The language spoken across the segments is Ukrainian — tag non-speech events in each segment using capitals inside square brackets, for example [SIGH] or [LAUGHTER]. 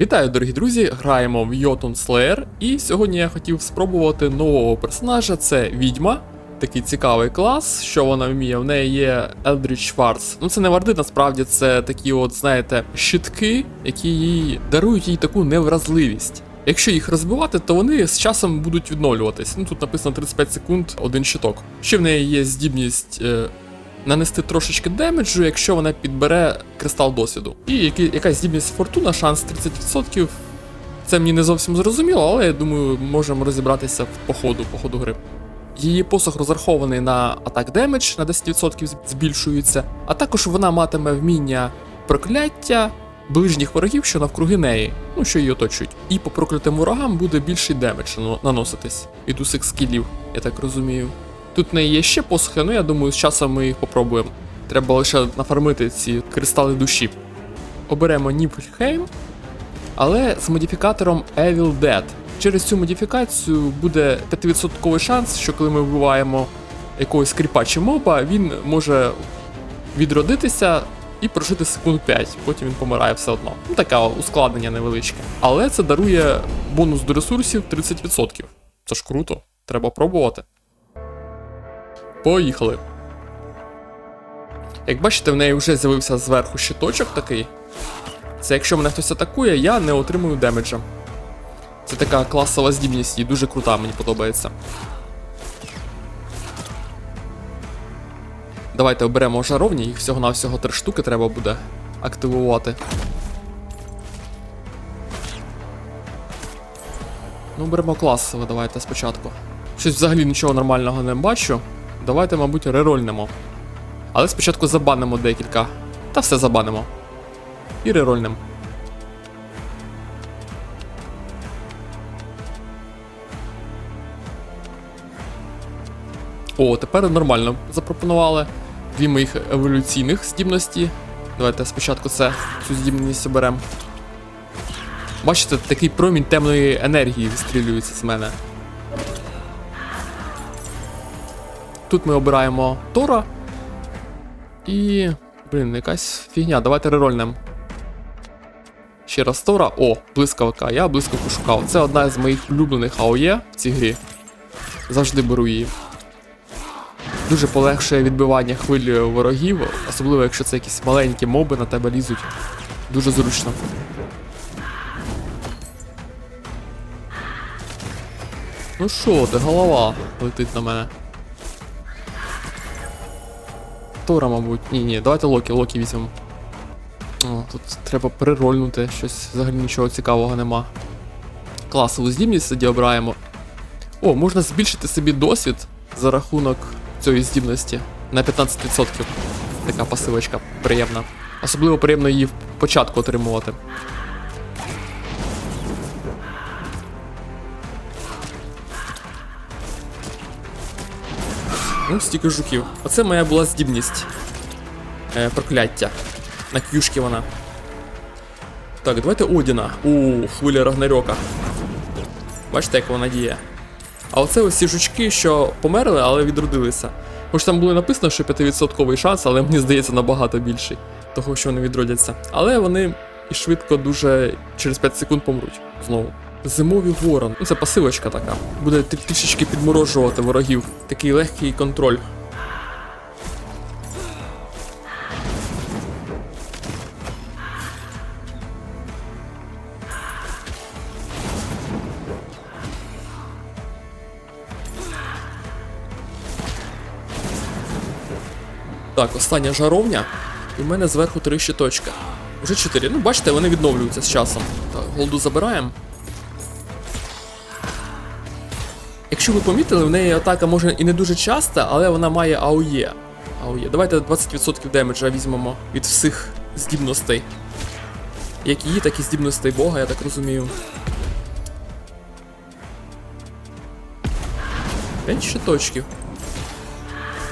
Вітаю, дорогі друзі! Граємо в Йотун Slayer, і сьогодні я хотів спробувати нового персонажа. Це відьма. Такий цікавий клас, що вона вміє. В неї є Eldritch Schwartz. Ну це не варди, насправді це такі, от, знаєте, щитки, які їй дарують їй таку невразливість. Якщо їх розбивати, то вони з часом будуть відновлюватись. Ну тут написано 35 секунд один щиток. Ще в неї є здібність е, нанести трошечки демеджу, якщо вона підбере кристал досвіду. І які, якась здібність фортуна, шанс 30%. Це мені не зовсім зрозуміло, але я думаю, можемо розібратися по ходу, по ходу гри. Її посох розрахований на атак демедж на 10% збільшується, а також вона матиме вміння прокляття ближніх ворогів, що навкруги неї, ну що її оточують. І по проклятим ворогам буде більший демедж наноситись від усіх скілів, я так розумію. Тут в неї є ще посохи, ну я думаю, з часом ми їх попробуємо. Треба лише нафармити ці кристали душі. Оберемо Ніпфельхейм, але з модифікатором Evil Dead. Через цю модифікацію буде 5% шанс, що коли ми вбиваємо якогось кріпа чи моба, він може відродитися і прожити секунд 5, потім він помирає все одно. Ну таке ускладнення невеличке. Але це дарує бонус до ресурсів 30%. Це ж круто, треба пробувати. Поїхали. Як бачите, в неї вже з'явився зверху щиточок такий. Це якщо мене хтось атакує, я не отримую демеджа. Це така класова здібність і дуже крута, мені подобається. Давайте оберемо жаровні, їх всього-навсього три штуки треба буде активувати. Ну, беремо класове, давайте спочатку. Щось взагалі нічого нормального не бачу. Давайте, мабуть, рерольнемо. Але спочатку забанимо декілька. Та все забанимо. І рерольнем. О, тепер нормально запропонували. Дві моїх еволюційних здібності. Давайте спочатку це цю здібність оберемо. Бачите, такий промінь темної енергії вистрілюється з мене. Тут ми обираємо Тора. І. Блін, якась фігня, давайте рерольнем. Ще раз Тора. О, блискавка. Я блискавку шукав. Це одна з моїх улюблених АОЄ в цій грі. Завжди беру її. Дуже полегшує відбивання хвилі ворогів, особливо якщо це якісь маленькі моби на тебе лізуть. Дуже зручно. Ну що, де голова летить на мене? Тора, мабуть. Ні, ні, давайте Локі, Локі візьмемо. О, тут треба прирольнути, щось взагалі нічого цікавого нема. Класову здібність тоді обираємо. О, можна збільшити собі досвід за рахунок цієї здібності на 15%. Така пасивочка приємна. Особливо приємно її в початку отримувати. Ну, стільки жуків. Оце моя була здібність. Е, прокляття. На к'юшки вона. Так, давайте Одіна. У, хвиля Рагнарьока. Бачите, як вона діє. А оце ось ці жучки, що померли, але відродилися. Хоч там було написано, що 5% шанс, але мені здається набагато більший, того, що вони відродяться. Але вони і швидко дуже через 5 секунд помруть знову. Зимовий ворон. Ну це пасивочка така. Буде трішечки підморожувати ворогів. Такий легкий контроль. Так, остання жаровня. І в мене зверху три щиточка. Вже чотири. Ну, бачите, вони відновлюються з часом. Так, голду забираємо. Якщо ви помітили, в неї атака може і не дуже часта, але вона має АОЄ. АОЄ. Давайте 20% демеджа візьмемо від всіх здібностей. Як її, так і здібностей Бога, я так розумію. 5 щиточків.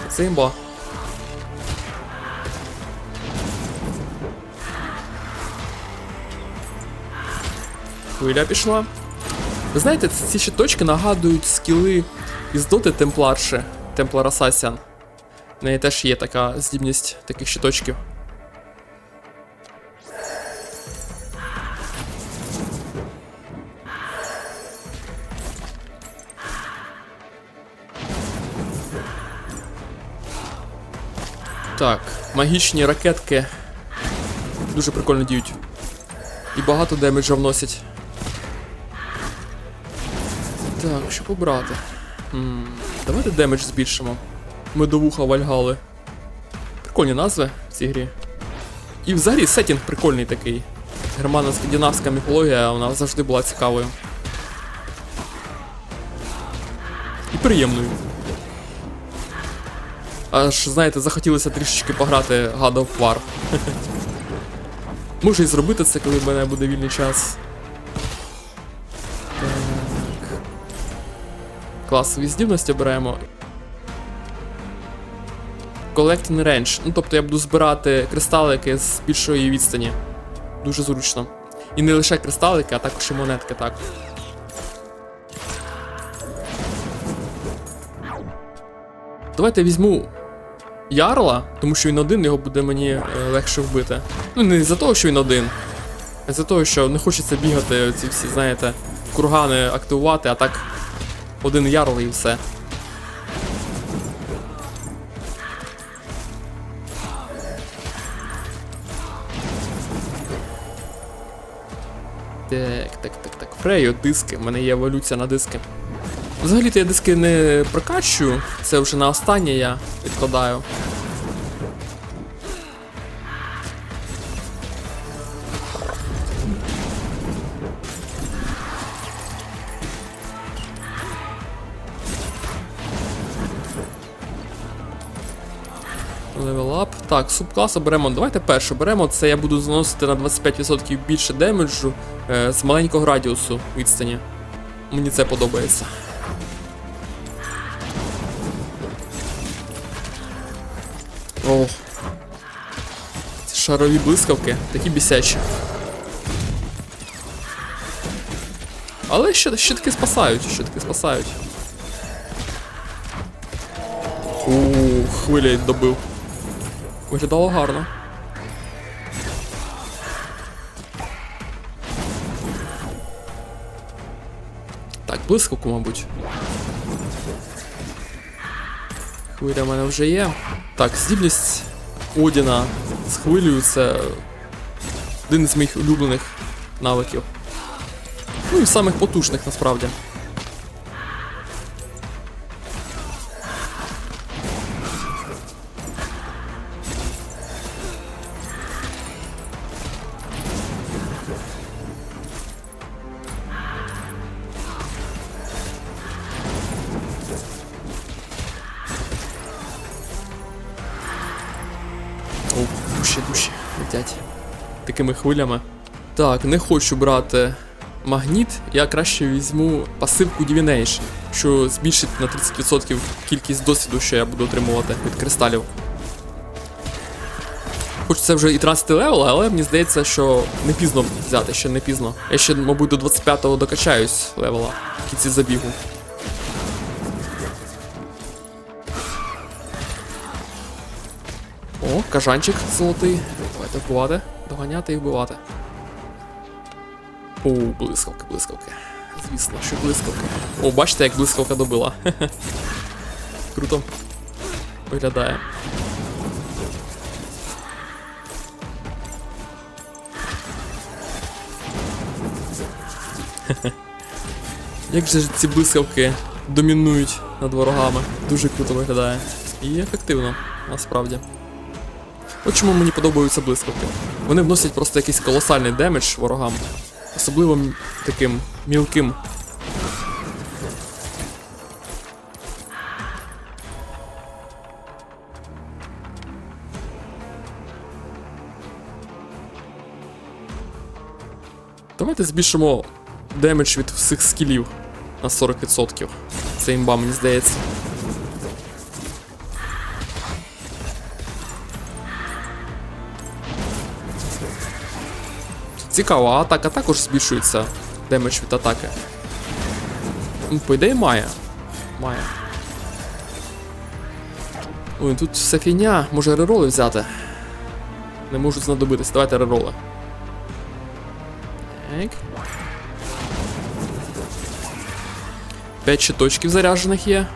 Це імба. Хвиля пішла. Ви знаєте, ці щиточки нагадують скіли із доти Темпларши, Темплар Асасян. В неї теж є така здібність таких щиточків. Так, магічні ракетки дуже прикольно діють. І багато демеджа вносять. Так, що побрати? м давайте демедж збільшимо. Медовуха Вальгали. Прикольні назви в цій грі. І взагалі сетінг прикольний такий. Германо-скандинавська міфологія, вона завжди була цікавою. І приємною. Аж, знаєте, захотілося трішечки пограти God of War. [LAUGHS] Можу і зробити це, коли в мене буде вільний час. Класові здібності беремо. Collecting Range. Ну, тобто я буду збирати кристалики з більшої відстані. Дуже зручно. І не лише кристалики, а також і монетки так. Давайте візьму Ярла, тому що він один, його буде мені е, легше вбити. Ну, не за того, що він один, а за того, що не хочеться бігати ці всі, знаєте, кургани активувати, а так один ярл і все. Так, так, так, так. Фрейо, диски. У мене є еволюція на диски. Взагалі-то я диски не прокачую, це вже на останнє я відкладаю. Так, субкласу беремо. Давайте першу беремо. Це я буду заносити на 25% більше демеджу е, з маленького радіусу відстані. Мені це подобається. О. Ці шарові блискавки, такі бісячі. Але ще, таки спасають, ще таки спасають. Ух, хвиля добив. Виглядало гарно. Так, блискавку, мабуть. Хвиля в мене вже є. Так, здібність Одіна з хвилею це один з моїх улюблених навиків. Ну і самих потужних насправді. Хвилями. Так, не хочу брати магніт, я краще візьму пасивку Divination, що збільшить на 30% кількість досвіду, що я буду отримувати від кристалів. Хоч це вже і 13 левел, але мені здається, що не пізно взяти, ще не пізно. Я ще, мабуть, до 25-го докачаюсь левела в кінці забігу. О, кажанчик золотий. Давайте вбивати, доганяти і вбивати. О, блискавки, блискавки. Звісно, що блискавки. О, бачите, як блискавка добила. [LAUGHS] Круто. Виглядає. [LAUGHS] Як же ці блискавки домінують над ворогами. Дуже круто виглядає. І ефективно, насправді. От чому мені подобаються блискавки. Вони вносять просто якийсь колосальний демедж ворогам. Особливо таким мілким. Давайте збільшимо демедж від всіх скілів на 40%. Це імба, мені здається. Цікаво, а атака також збільшується демедж від атаки. Ну, по ідеї має. Має. Ой, тут все фігня, може рероли взяти. Не можуть знадобитись. Давайте рероли. Так. П'ять щиточків заряджених є.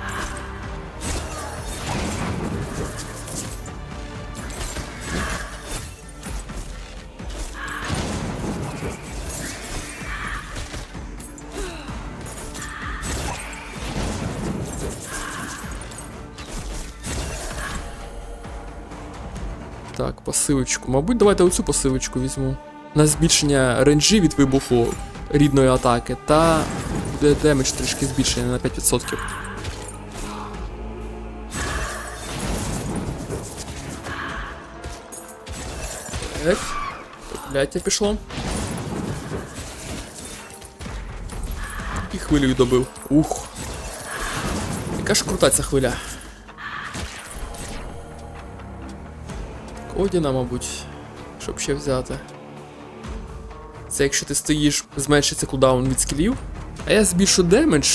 Пасивочку. Мабуть, давайте оцю пасивочку візьму. На збільшення ренджі від вибуху рідної атаки та демедж трішки збільшений на 5%. Так. Прокляття пішло. І хвилею добив. Ух. Яка ж крута ця хвиля. Одіна, мабуть, щоб ще взяти. Це якщо ти стоїш, зменшиться кулдаун від скілів. А я збільшу демедж.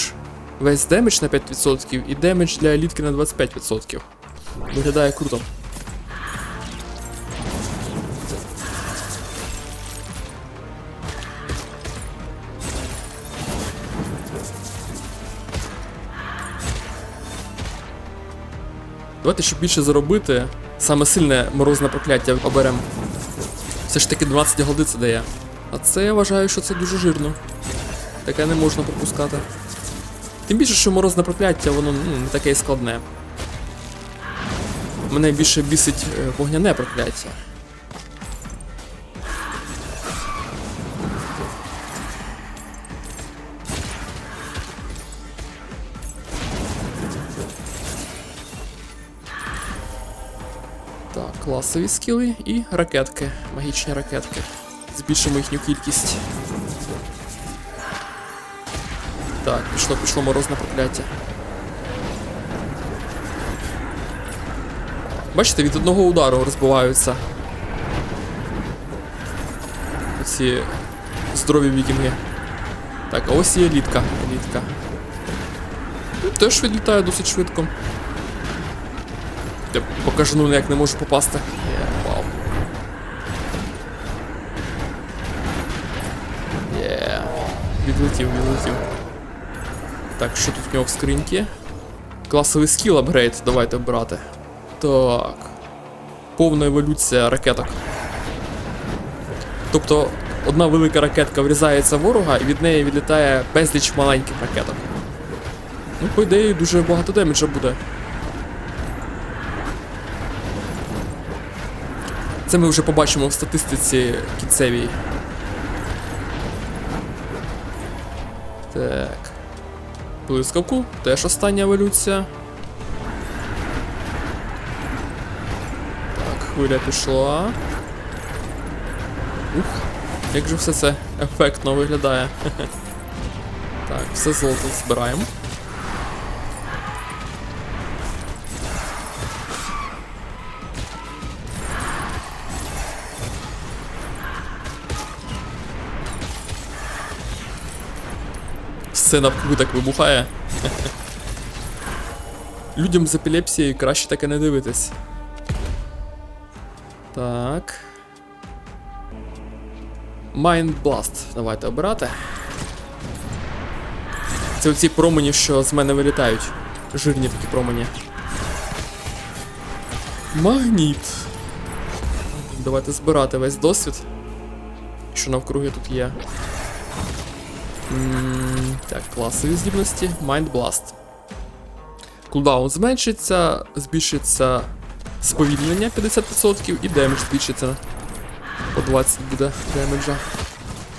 Весь демедж на 5% і демедж для елітки на 25%. Виглядає круто. Давайте, щоб більше заробити, саме сильне морозне прокляття оберемо. Все ж таки 12 голди це дає. А це я вважаю, що це дуже жирно. Таке не можна пропускати. Тим більше, що морозне прокляття, воно ну, не таке і складне. Мене більше бісить е, вогняне прокляття. Класові скіли і ракетки, магічні ракетки. Збільшимо їхню кількість. Так, пішло, пішло морозне прокляття. Бачите, від одного удару розбиваються. Ці здорові вікінги. Так, а ось є. Елітка. Ну, Теж відлітає досить швидко. Я покажу, ну як не можу попасти. Є, вау. Є. Відлетів, відлетів. Так, що тут в нього в скриньки? Класовий скіл апгрейд, давайте брати. Так. Повна еволюція ракеток. Тобто одна велика ракетка врізається в ворога і від неї відлітає безліч маленьких ракеток. Ну, по ідеї, дуже багато демеджа буде. Це ми вже побачимо в статистиці кінцевій. Так. Блискавку, теж остання еволюція. Так, хвиля пішла. Ух, як же все це ефектно виглядає. [LAUGHS] Так, все золото збираємо. Все навкруги так вибухає. Людям з епілепсією краще таке не дивитись. Так. Mind Blast. Давайте обирати. Це оці промені, що з мене вилітають. Жирні такі промені. Магніт. Давайте збирати весь досвід. Що навкруги тут є. Так, класові здібності. Mind Blast. Кулдаун зменшиться, збільшиться сповільнення 50% і демедж збільшиться. По 20 буде демеджа.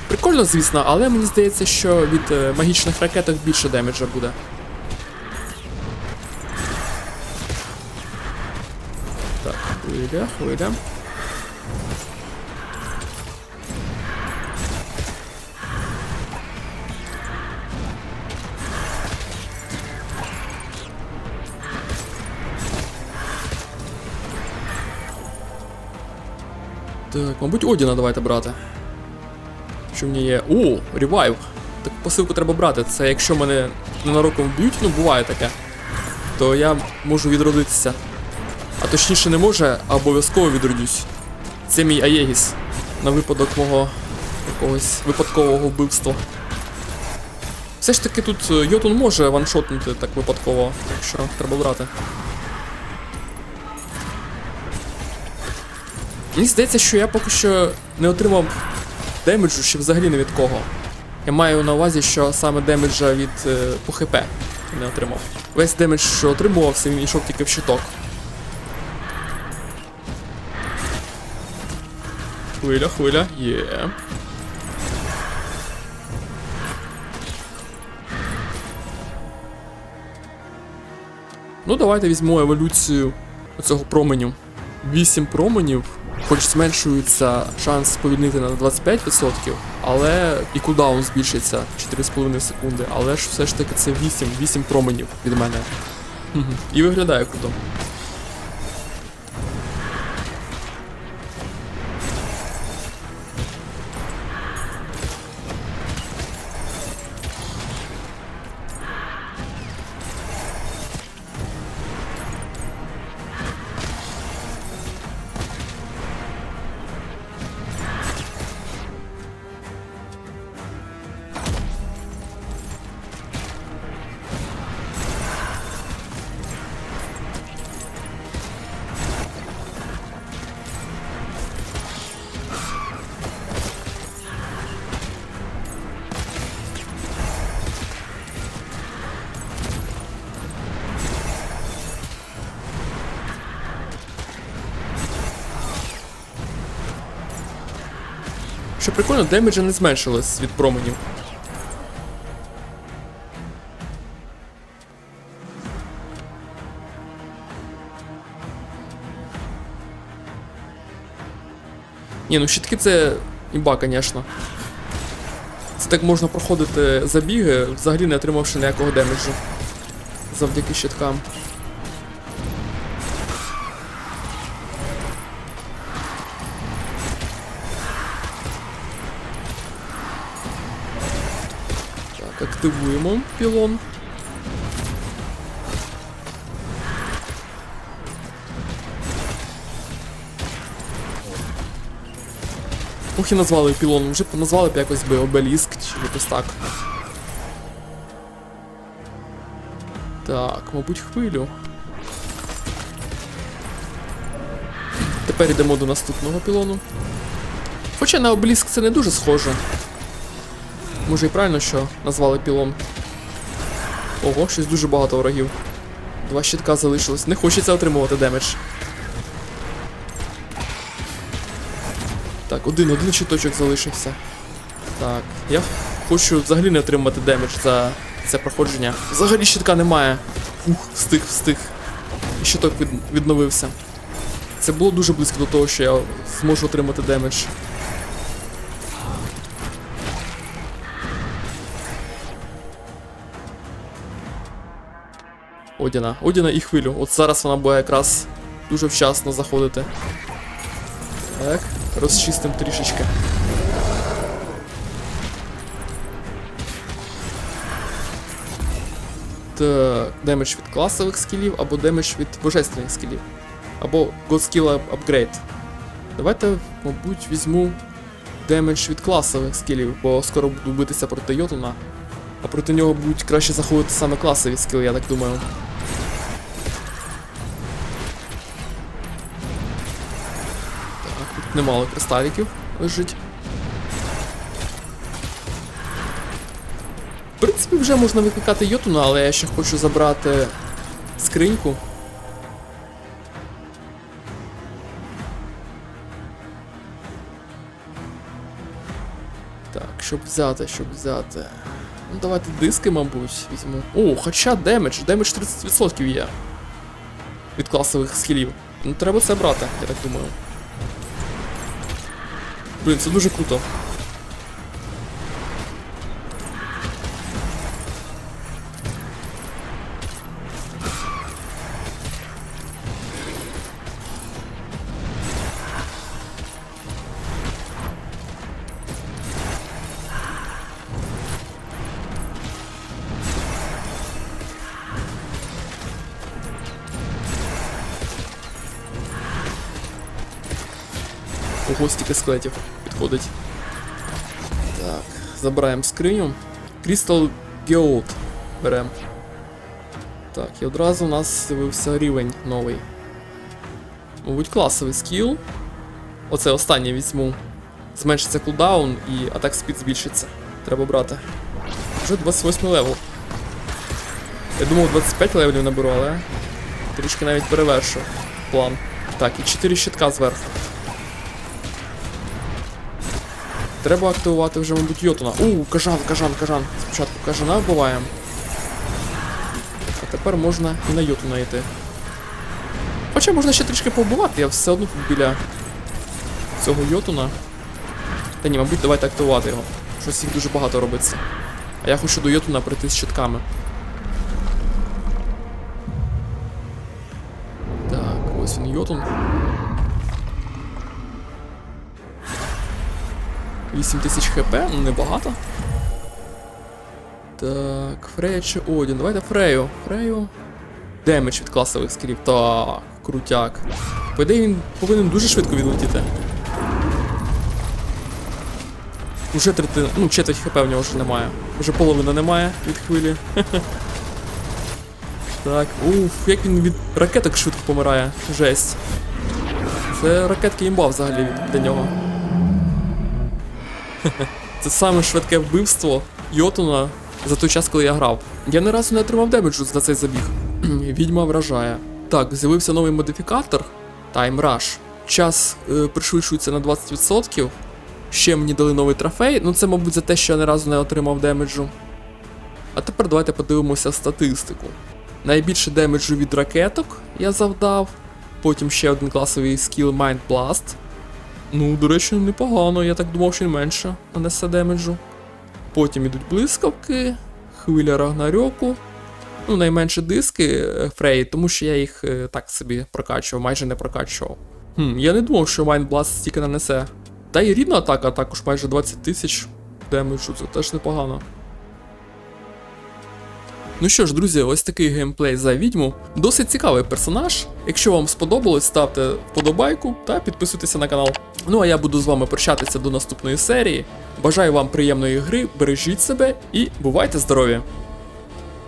Прикольно, звісно, але мені здається, що від е, магічних ракеток більше демеджа буде. Так, хвиля, хвиля. Так, мабуть, Одіна давайте брати. Що в ній є. О, ревайв. Так посилку треба брати. Це якщо мене ненароком вб'ють, ну буває таке, то я можу відродитися. А точніше не може, а обов'язково відродюсь. Це мій Аєгіс. На випадок мого якогось випадкового вбивства. Все ж таки тут е, Йотун може ваншотнути так випадково, так що треба брати. Мені здається, що я поки що не отримав демеджу ще взагалі не від кого. Я маю на увазі, що саме демеджа від е, по ХП не отримав. Весь демедж, що отримувався, він йшов тільки в щиток. хвиля, хвиля. Є. Ну, давайте візьмемо еволюцію цього променю. 8 променів, хоч зменшується шанс сповільнити на 25%, але і кулдаун збільшиться 4,5 секунди, але ж все ж таки це 8, 8 променів від мене. І виглядає круто. Прикольно, демеджа не зменшилось від променів. Ні, ну щитки це імба, звісно. Це так можна проходити забіги, взагалі не отримавши ніякого демеджу. Завдяки щиткам. Активуємо пілон. Ох і назвали пілон, вже б назвали б якось би обеліск чи якось так. Так, мабуть, хвилю. Тепер йдемо до наступного пілону. Хоча на обеліск це не дуже схоже. Може і правильно, що назвали пілон. Ого, щось дуже багато ворогів. Два щитка залишилось. Не хочеться отримувати демедж. Так, один, один щиточок залишився. Так, я хочу взагалі не отримати демедж за це проходження. Взагалі щитка немає. Ух, встиг, встиг. І щиток від, відновився. Це було дуже близько до того, що я зможу отримати демедж. Одіна. Одіна і хвилю. От зараз вона буде якраз дуже вчасно заходити. Так, розчистим трішечки. Так, демедж від класових скілів або демедж від божественних скілів. Або God Skill Upgrade. Давайте, мабуть, візьму демедж від класових скілів, бо скоро буду битися проти Йотуна. А проти нього будуть краще заходити саме класові скіли, я так думаю. Немало кристаліків лежить. В принципі, вже можна викликати Йотуна, але я ще хочу забрати скриньку. Так, щоб взяти, щоб взяти. Ну, давайте диски, мабуть, візьму. О, хоча демедж, демедж 30% є. Від класових скілів. Ну, треба це брати, я так думаю. Блін, це дуже круто. Ого, стільки скелетів підходить. Так, забираємо скриню. Crystal Gold беремо. Так, і одразу у нас з'явився рівень новий. Мабуть, класовий скіл. Оце останнє візьму. Зменшиться кулдаун і атак спід збільшиться. Треба брати. Вже 28 левел. Я думав 25 левелів наберу, але трішки навіть перевершу план. Так, і 4 щитка зверху. Треба активувати вже, мабуть, Йотуна. У, кажан, кажан, кажан. Спочатку кажана вбиваємо. А тепер можна і на Йотуна йти. Хоча можна ще трішки побувати, я все одно тут біля цього Йотуна. Та ні, мабуть, давайте активувати його. Щось їх дуже багато робиться. А я хочу до Йотуна прийти з щитками. Так, ось він Йотун. 8 тисяч хп, небагато. Так, Фрея чи Одін. Давайте Фрею. Фрею. Демедж від класових скілів. Так, крутяк. По ідеї він повинен дуже швидко відлетіти. Уже третина, ну четверть хп в нього вже немає. Вже половина немає від хвилі. [LAUGHS] Так, уф, як він від ракеток швидко помирає. Жесть. Це ракетки імба взагалі для нього. [LAUGHS] Це саме швидке вбивство Йотуна за той час, коли я грав. Я ні разу не отримав демеджу за цей забіг. [CLEARS THROAT] Відьма вражає. Так, з'явився новий модифікатор Time Rush. Час е, пришвидшується на 20%. Ще мені дали новий трофей. Ну це, мабуть, за те, що я ні разу не отримав демеджу. А тепер давайте подивимося статистику. Найбільше демеджу від ракеток я завдав. Потім ще один класовий скіл Mind Blast. Ну, до речі, непогано, я так думав, що він менше нанесе демеджу. Потім ідуть блискавки, хвиля Рагнарьоку. Ну, найменше диски Фреї, Фрей, тому що я їх е, так собі прокачував, майже не прокачував. Хм, я не думав, що Майнбласт стільки нанесе. Та й рідна атака також майже 20 тисяч демеджу, це теж непогано. Ну що ж, друзі, ось такий геймплей за відьму. Досить цікавий персонаж. Якщо вам сподобалось, ставте вподобайку та підписуйтеся на канал. Ну а я буду з вами прощатися до наступної серії. Бажаю вам приємної гри, бережіть себе і бувайте здорові!